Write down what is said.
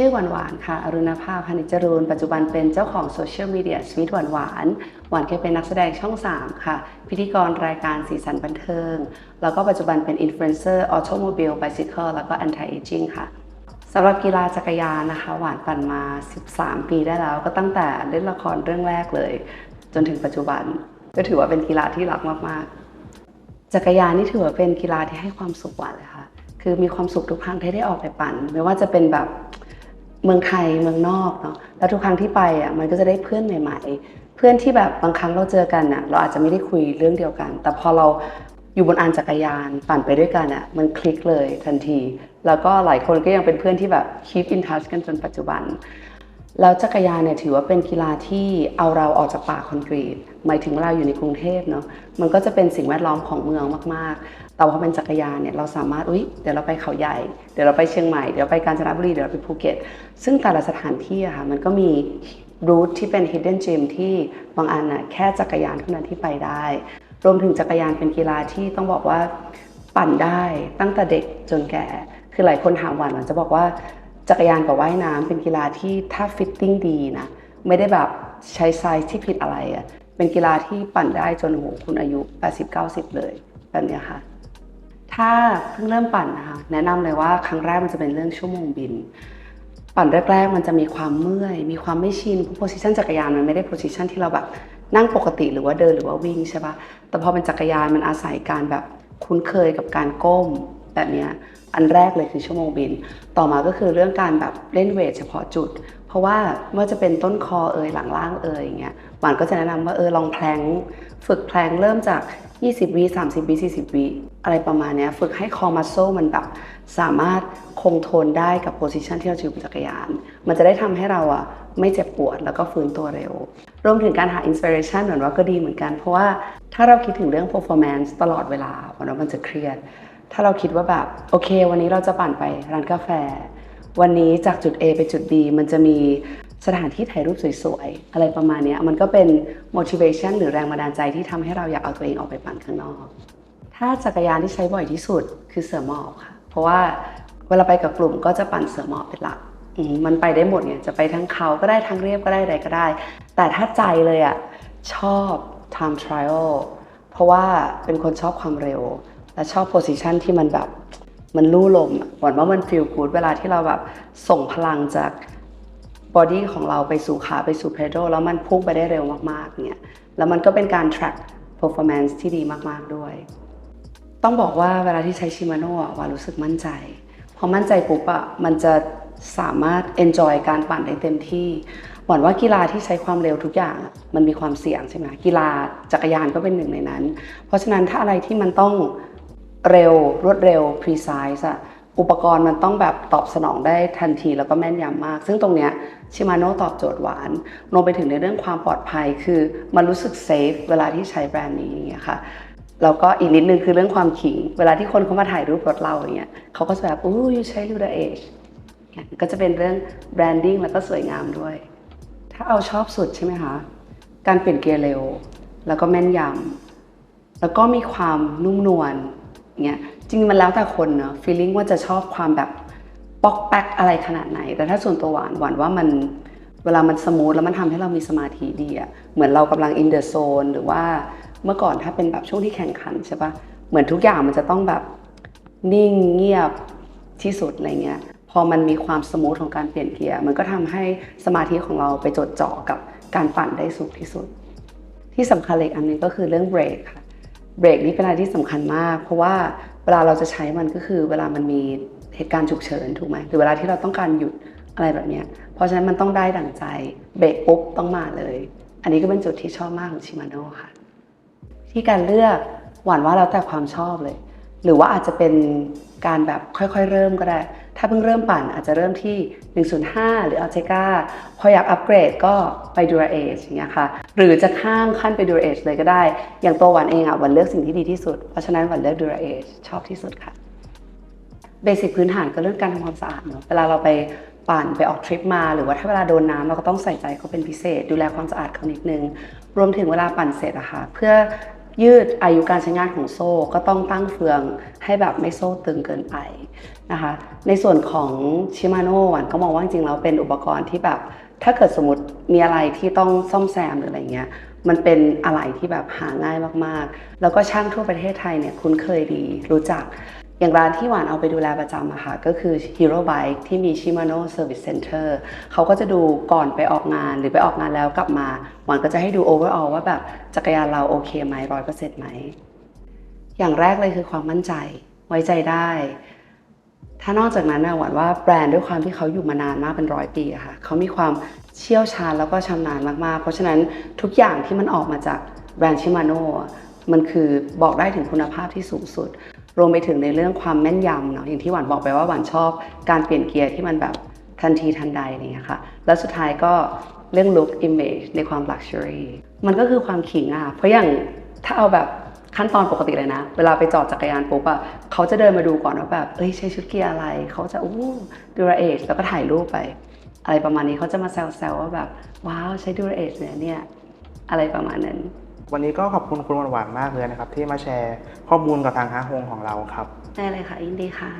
ชื่อหวานหวานค่ะ อรุณภาพานิจรูน ปัจจุบันเป็นเจ้าของโซเชียลมีเดียสวีทหวานหวาน หวานเคยเป็นนักแสดงช่อง 3 ค่ะ พิธีกรรายการสีสันบันเทิง แล้วก็ปัจจุบันเป็นอินฟลูเอนเซอร์ออโตโมบิลไบซิเคิลแล้วก็ anti aging ค่ะสำหรับกีฬาจักรยานนะคะ หวานปั่นมา 13 ปีได้แล้ว ก็ตั้งแต่เล่นละครเรื่องแรกเลย จนถึงปัจจุบัน ก็ถือว่าเป็นกีฬาที่รักมากๆ จักรยานนี่ถือว่าเป็นกีฬาที่ให้ความสุขหวานเลยค่ะ คือมีความสุขทุกครั้งที่ได้ออกไปปั่น ไม่ว่าจะเป็นแบบ เมืองไทยเมืองนอกเนาะแล้วทุกครั้งที่ไปอะมันก็จะได้เพื่อนใหม่ ๆ เพื่อนที่แบบบางครั้งเราเจอกันอะเราอาจจะไม่ได้คุยเรื่องเดียวกัน แต่พอเราอยู่บนอันจักรยานปั่นไปด้วยกันอะมันคลิกเลยทันที แล้วก็หลายคนก็ยังเป็นเพื่อนที่แบบ keep in touch กันจนปัจจุบันแล้วจักรยานเนี่ยถือว่าเป็นกีฬาที่เอาเราออกจากป่าคอนกรีต หมายถึงเวลาอยู่ในกรุงเทพเนาะมันก็จะเป็นสิ่งแวดล้อมของเมืองมาก แต่พอเป็นจักรยานเนี่ยเราสามารถอุ๊ยเดี๋ยวเราไปเขาใหญ่ เดี๋ยวเราไปเชียงใหม่ เดี๋ยวไปกาญจนบุรี เดี๋ยวเราไปภูเก็ต ซึ่งแต่ละสถานที่อะค่ะมันก็มีรูทที่เป็น hidden gem ที่บางอันน่ะแค่จักรยานเท่านั้นที่ไปได้ รวมถึงจักรยานเป็นกีฬาที่ต้องบอกว่าปั่นได้ตั้งแต่เด็กจนแก่ คือหลายคนถามหวานหวานจะบอกว่าจักรยานกับว่ายน้ำเป็นกีฬาที่ถ้าฟิตติ้งดีนะไม่ได้แบบใช้ไซส์ที่ผิดอะไรอะเป็นกีฬาที่ปั่นได้จนโหคุณอายุ 80-90 เลยแบบนี้ค่ะ ถ้าเพิ่งเริ่มปั่นนะคะแนะนำเลยว่าครั้งแรกมันจะเป็นเรื่องชั่วโมงบิน ปั่นแรกๆมันจะมีความเมื่อย มีความไม่ชินเพราะโพสิชันจักรยานมันไม่ได้โพสิชันที่เราแบบนั่งปกติหรือว่าเดินหรือว่าวิ่งใช่ปะแต่พอเป็นจักรยานมันอาศัยการแบบคุ้นเคยกับการก้ม แบบนี้อันแรกเลยคือชั่วโมงบิน ต่อมาก็คือเรื่องการแบบเล่นเวทเฉพาะจุด เพราะว่าเมื่อจะเป็นต้นคอเอยหลังล่างเอยอย่างเงี้ยหวานก็จะแนะนำว่าเออลองแพลงฝึกแพลงเริ่มจาก 20วิ30วิ40วิอะไรประมาณเนี้ยฝึกให้คอมัสโซมันแบบสามารถคงทนได้กับโพสิชันที่เราอยู่บนจักรยาน มันจะได้ทำให้เราอะไม่เจ็บปวดแล้วก็ฟื้นตัวเร็ว รวมถึงการหาอินสปิเรชันเหมือนว่าก็ดีเหมือนกัน เพราะว่าถ้าเราคิดถึงเรื่อง performance ตลอดเวลาวันว่ามันจะเครียด ถ้าเราคิดว่าแบบโอเค วันนี้เราจะปั่นไปร้านกาแฟ วันนี้จากจุด A ไปจุด B มันจะมีสถานที่ถ่ายรูปสวยๆ อะไรประมาณนี้มันก็เป็น motivation หรือแรงบันดาลใจที่ทำให้เราอยากเอาตัวเองออกไปปั่นข้างนอก ถ้าจักรยานที่ใช้บ่อยที่สุดคือเสือหมอบค่ะ เพราะว่าเวลาไปกับกลุ่มก็จะปั่นเสือหมอบเป็นหลักมมันไปได้หมดไงจะไปทั้งเขาก็ได้ทั้งเรียบก็ได้ใดก็ได้ แต่ถ้าใจเลยอะชอบ time trial เพราะว่าเป็นคนชอบความเร็ว และชอบโพสิชันที่มันแบบมันลู่ลมหวังว่ามันฟีลกูดเวลาที่เราแบบส่งพลังจากบอดี้ของเราไปสู่ขาไปสู่เพด a l แล้วมันพุ่งไปได้เร็วมากๆเนี่ยแล้วมันก็เป็นการ track performance ที่ดีมากๆด้วย ต้องบอกว่าเวลาที่ใช้ชิมาโน่อะวารู้สึกมั่นใจ พอมั่นใจปุ๊บอะมันจะสามารถ enjoy การปั่นได้เต็มที่หวังว่ากีฬาที่ใช้ความเร็วทุกอย่างมันมีความเสี่ยงใช่ไหมกีฬาจักรยานก็เป็นหนึ่งในนั้น เพราะฉะนั้นถ้าอะไรที่มันต้อง เร็วรวดเร็ว precise อะอุปกรณ์มันต้องแบบตอบสนองได้ทันทีแล้วก็แม่นยำมาก ซึ่งตรงเนี้ยชิมาโน่ตอบโจทย์หวานรวมไปถึงในเรื่องความปลอดภัยคือมันรู้สึกเซฟเวลาที่ใช้แบรนด์นี้อย่างเงี้ยค่ะแล้วก็อีกนิดนึงคือเรื่องความขิง เวลาที่คนเขามาถ่ายรูปรถเราอย่างเงี้ยเขาก็จะแบบอู้ยใช้ลูดาเอชก็จะเป็นเรื่องแบรนดิ้งแล้วก็สวยงามด้วย ถ้าเอาชอบสุดใช่ไหมคะการเปลี่ยนเกียร์เร็ว แล้วก็แม่นยำแล้วก็มีความนุ่มนวล เงี้ยจริงมันแล้วแต่คนเนอะ feeling ว่าจะชอบความแบบป๊อกแป๊กอะไรขนาดไหน แต่ถ้าส่วนตัวหวานหวานว่ามันเวลามันสมูทแล้วมันทำให้เรามีสมาธิดีอะเหมือนเรากำลัง in the zone หรือว่าเมื่อก่อนถ้าเป็นแบบช่วงที่แข่งขันใช่ปะเหมือนทุกอย่างมันจะต้องแบบนิ่งเงียบที่สุดอะไรเงี้ยพอมันมีความสมูทของการเปลี่ยนเกียร์มันก็ทำให้สมาธิของเราไปจดจ่อกับการปั่นได้สูงที่สุด ที่สำคัญเลยอันนึงก็คือเรื่องเบรกค่ะ เบรกนี่เป็นอะไรที่สำคัญมาก เพราะว่าเวลาเราจะใช้มันก็คือเวลามันมีเหตุการณ์ฉุกเฉินถูกไหมหรือเวลาที่เราต้องการหยุดอะไรแบบเนี้ยเพราะฉะนั้นมันต้องได้ดั่งใจเบรกปุ๊บต้องมาเลย อันนี้ก็เป็นจุดที่ชอบมากของชิมาโน่ค่ะ ที่การเลือกหวานว่าแล้วแต่ความชอบเลย หรือว่าอาจจะเป็นการแบบค่อยๆ เริ่มก็ได้ ถ้าเพิ่งเริ่มปั่นอาจจะเริ่มที่ 105 หรือ a l t e c a พออยากอัปเกรดก็ไป Dura Age อย่างเงี้ยค่ะ หรือจะข้ามขั้นไป Dura Age เลยก็ได้ อย่างตัวหวานเองอะหวานเลือกสิ่งที่ดีที่สุด เพราะฉะนั้นหวานเลือก Dura Age ชอบที่สุดค่ะ เบสิกพื้นฐานก็เรื่องการทำความสะอาดเนอะเวลาเราไปปั่นไปออกทริปมา หรือว่าถ้าเวลาโดนน้ำเราก็ต้องใส่ใจเขาเป็นพิเศษ ดูแลความสะอาดเขานิดนึง รวมถึงเวลาปั่นเสร็จอะค่ะ เพื่อ ยืดอายุการใช้งานของโซ่ก็ต้องตั้งเฟืองให้แบบไม่โซ่ตึงเกินไปนะคะ ในส่วนของชิมาโน่หวานก็มองว่าจริงๆแล้วเป็นอุปกรณ์ที่แบบ ถ้าเกิดสมมติมีอะไรที่ต้องซ่อมแซมหรืออะไรเงี้ยมันเป็นอะไรที่แบบหาง่ายมากๆ แล้วก็ช่างทั่วประเทศไทยเนี่ยคุ้นเคยดีรู้จัก อย่างร้านที่หวานเอาไปดูแลประจำอะค่ะก็คือ Hero Bike ที่มี Shimano Service Center เขาก็จะดูก่อนไปออกงานหรือไปออกงานแล้วกลับมา หวานก็จะให้ดู overall ว่าแบบจักรยานเราโอเคไหมร้อยเปอร์เซ็นต์ไหม อย่างแรกเลยคือความมั่นใจไว้ใจได้ ถ้านอกจากนั้นนะหวานว่าแบรนด์ด้วยความที่เขาอยู่มานานมากเป็นร้อยปีอะค่ะเขามีความเชี่ยวชาญแล้วก็ชำนาญมากๆ เพราะฉะนั้นทุกอย่างที่มันออกมาจากแบรนด์ชิมาโน่มันคือบอกได้ถึงคุณภาพที่สูงสุด รวมไปถึงในเรื่องความแม่นยำเนาะอย่างที่หวานบอกไปว่าหวานชอบการเปลี่ยนเกียร์ที่มันแบบทันทีทันใดนี่ค่ะ แล้วสุดท้ายก็เรื่อง look image ในความ luxury มันก็คือความขิงอะเพราะอย่างถ้าเอาแบบขั้นตอนปกติเลยนะ เวลาไปจอดจักรยานปุ๊บอะเขาจะเดินมาดูก่อนว่าแบบ เอ้ยใช้ชุดเกียร์อะไร เขาจะอู้ดูราเอจแล้วก็ถ่ายรูปไป อะไรประมาณนี้เขาจะมาแซวๆว่าแบบ ว้าวใช้ดูราเอจเนี่ยเนี่ย อะไรประมาณนั้น วันนี้ก็ขอบคุณคุณหวานหวานๆมากเลยนะครับ ที่มาแชร์ข้อมูลกับทางฮาฮงของเราครับ ได้เลยค่ะยินดีค่ะ